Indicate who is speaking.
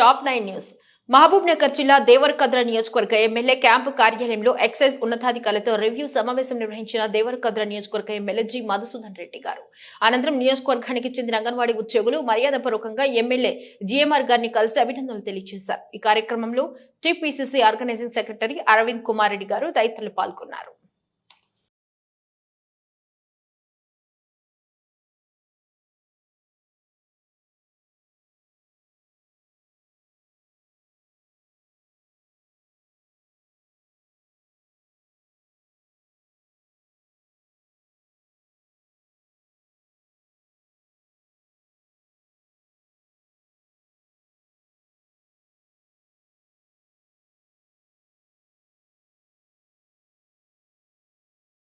Speaker 1: Top nine news. Mahabub Nagar జిల్లా దేవరకద్ర నియోజకవర్గ MLA camp కార్యాలయంలో ఎక్సైజ్ ఉన్నతాధికారులతో రివ్యూ సమావేశం నిర్వహించిన దేవరకద్ర నియోజకవర్గ ఎమ్మెల్యే జి. మధుసూదన్ రెడ్డి గారు. అనంతరం నియోజకవర్గానికి చెందిన అంగన్వాడీ ఉద్యోగులు మర్యాదపూర్వకంగా ఎమ్మెల్యే జిఎంఆర్ గారిని కలిసి అభినందనలు తెలియజేశారు. ఈ కార్యక్రమంలో TPCC organizing secretary Aravind Kumar Reddy గారు రైతులు పాల్గొన్నారు.